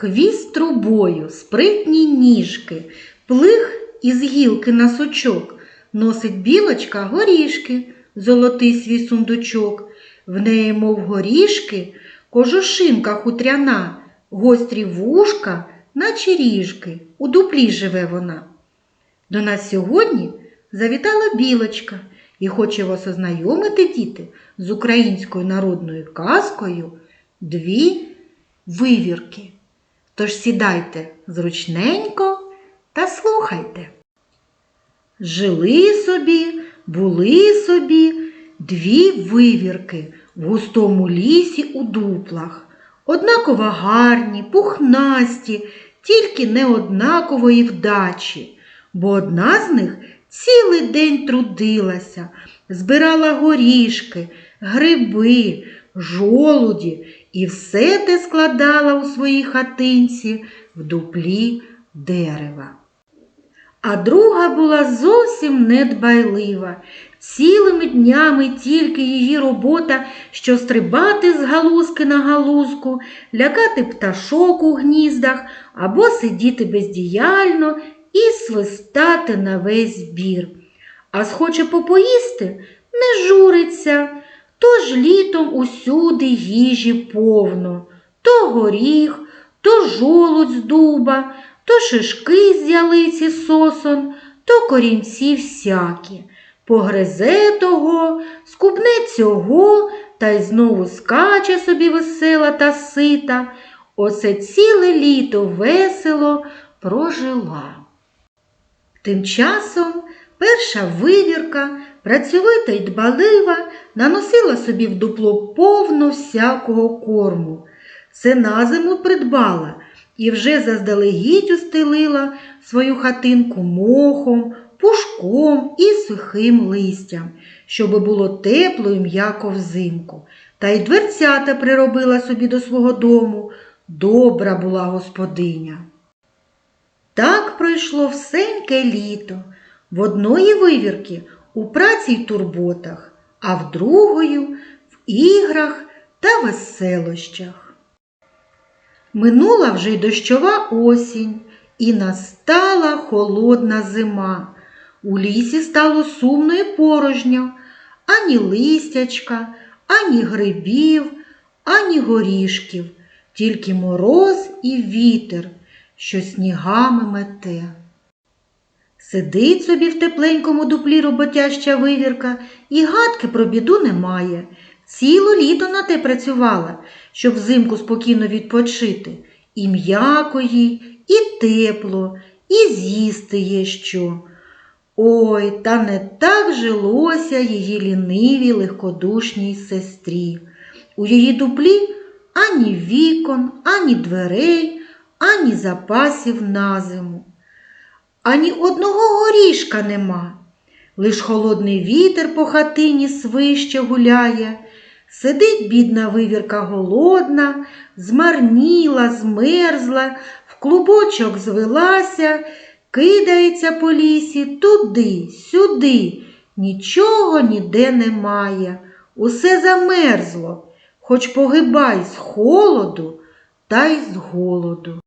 Хвіст трубою, спритні ніжки, плих із гілки на сучок, носить білочка горішки, золотий свій сундучок. В неї, мов горішки, кожушинка хутряна, гострі вушка, наче ріжки, у дуплі живе вона. До нас сьогодні завітала білочка і хоче вас ознайомити, діти, з українською народною казкою дві вивірки. Тож сідайте зручненько та слухайте. Жили собі, були собі дві вивірки в густому лісі у дуплах. Однаково гарні, пухнасті, тільки не однакової вдачі, бо одна з них цілий день трудилася, збирала горішки, гриби, жолуді і все те складала у своїй хатинці в дуплі дерева. А друга була зовсім недбайлива. Цілими днями тільки її робота, що стрибати з галузки на галузку, лякати пташок у гніздах або сидіти бездіяльно і свистати на весь збір. А схоче попоїсти, не журиться, тож літом усюди їжі повно, то горіх, то жолудь з дуба, то шишки з ялиці сосон, то корінці всякі. Погризе того, скубне цього, та й знову скаче собі весела та сита. Оце ціле літо весело прожила. Тим часом перша вивірка, працьовита й дбалива, наносила собі в дупло повно всякого корму. Це на зиму придбала і вже заздалегідь устелила свою хатинку мохом, пушком і сухим листям, щоб було тепло і м'яко взимку. Та й дверцята приробила собі до свого дому. Добра була господиня. Так пройшло всеньке літо, в одної вивірки у праці й турботах, а в другої в іграх та веселощах. Минула вже й дощова осінь, і настала холодна зима. У лісі стало сумно і порожньо, ані листячка, ані грибів, ані горішків, тільки мороз і вітер, що снігами мете. Сидить собі в тепленькому дуплі роботяща вивірка і гадки про біду немає. Ціло літо на те працювала, щоб взимку спокійно відпочити. І м'яко їй, і тепло, і з'їсти є що. Ой, та не так жилося її лінивій легкодушній сестрі. У її дуплі ані вікон, ані дверей, ані запасів на зиму. Ані одного горішка нема. Лиш холодний вітер по хатині свище гуляє. Сидить бідна вивірка голодна, змарніла, змерзла, в клубочок звелася, кидається по лісі туди, сюди, нічого ніде немає. Усе замерзло, хоч погибай з холоду та й з голоду.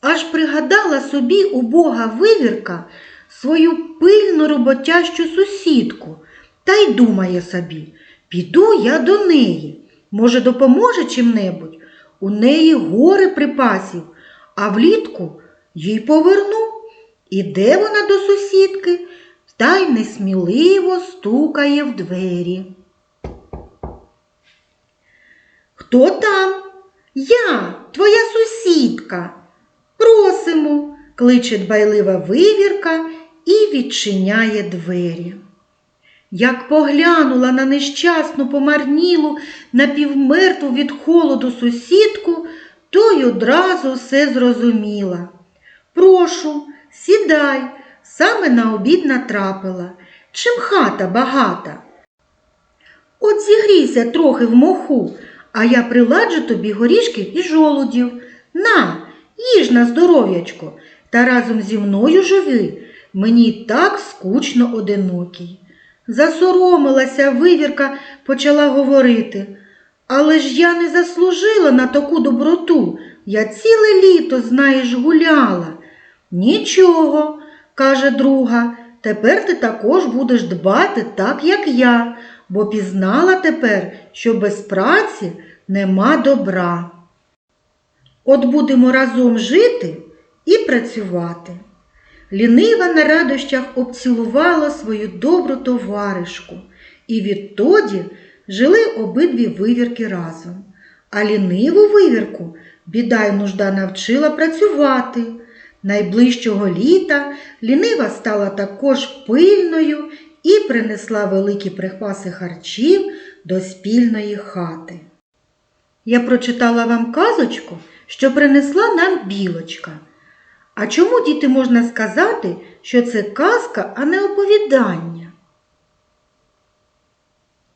Аж пригадала собі убога вивірка свою пильну роботящу сусідку та й думає собі, піду я до неї, може, допоможе чим-небудь. У неї гори припасів, а влітку їй поверну. Іде вона до сусідки та й несміливо стукає в двері. Хто там? Я, твоя сусідка. Просимо, кличе дбайлива вивірка і відчиняє двері. Як поглянула на нещасну помарнілу, напівмертву від холоду сусідку, то й одразу все зрозуміла. Прошу, сідай, саме на обід натрапила. Чим хата багата? От зігрійся трохи в моху, а я приладжу тобі горішків і жолудів. На, їж на здоров'ячко, та разом зі мною живи. Мені так скучно одинокій. Засоромилася вивірка, почала говорити. Але ж я не заслужила на таку доброту, я ціле літо, знаєш, гуляла. Нічого, каже друга, тепер ти також будеш дбати так, як я, бо пізнала тепер, що без праці нема добра. От будемо разом жити і працювати. Лінива на радощах обцілувала свою добру товаришку, і відтоді жили обидві вивірки разом. А ліниву вивірку біда й нужда навчила працювати. Найближчого літа лінива стала також пильною і принесла великі припаси харчів до спільної хати. Я прочитала вам казочку, що принесла нам білочка. А чому діти можна сказати, що це казка, а не оповідання?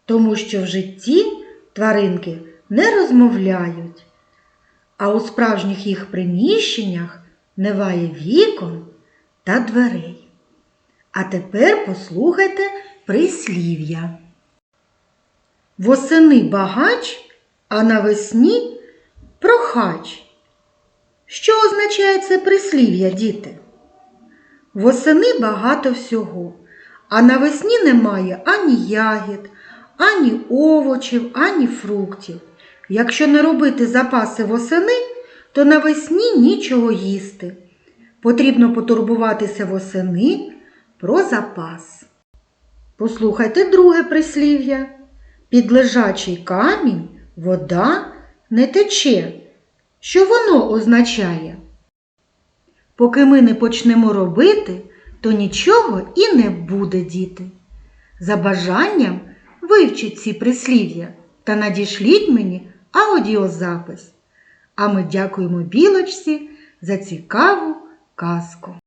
Тому що в житті тваринки не розмовляють, а у справжніх їх приміщеннях немає вікон та дверей. А тепер послухайте прислів'я. Восени багач, а навесні прохач. Що означає це прислів'я, діти? Восени багато всього, а навесні немає ані ягід, ані овочів, ані фруктів. Якщо не робити запаси восени, то навесні нічого їсти. Потрібно потурбуватися восени про запас. Послухайте друге прислів'я. Під лежачий камінь вода не тече. Що воно означає? Поки ми не почнемо робити, то нічого і не буде, діти. За бажанням вивчіть ці прислів'я та надішліть мені аудіозапис. А ми дякуємо білочці за цікаву казку.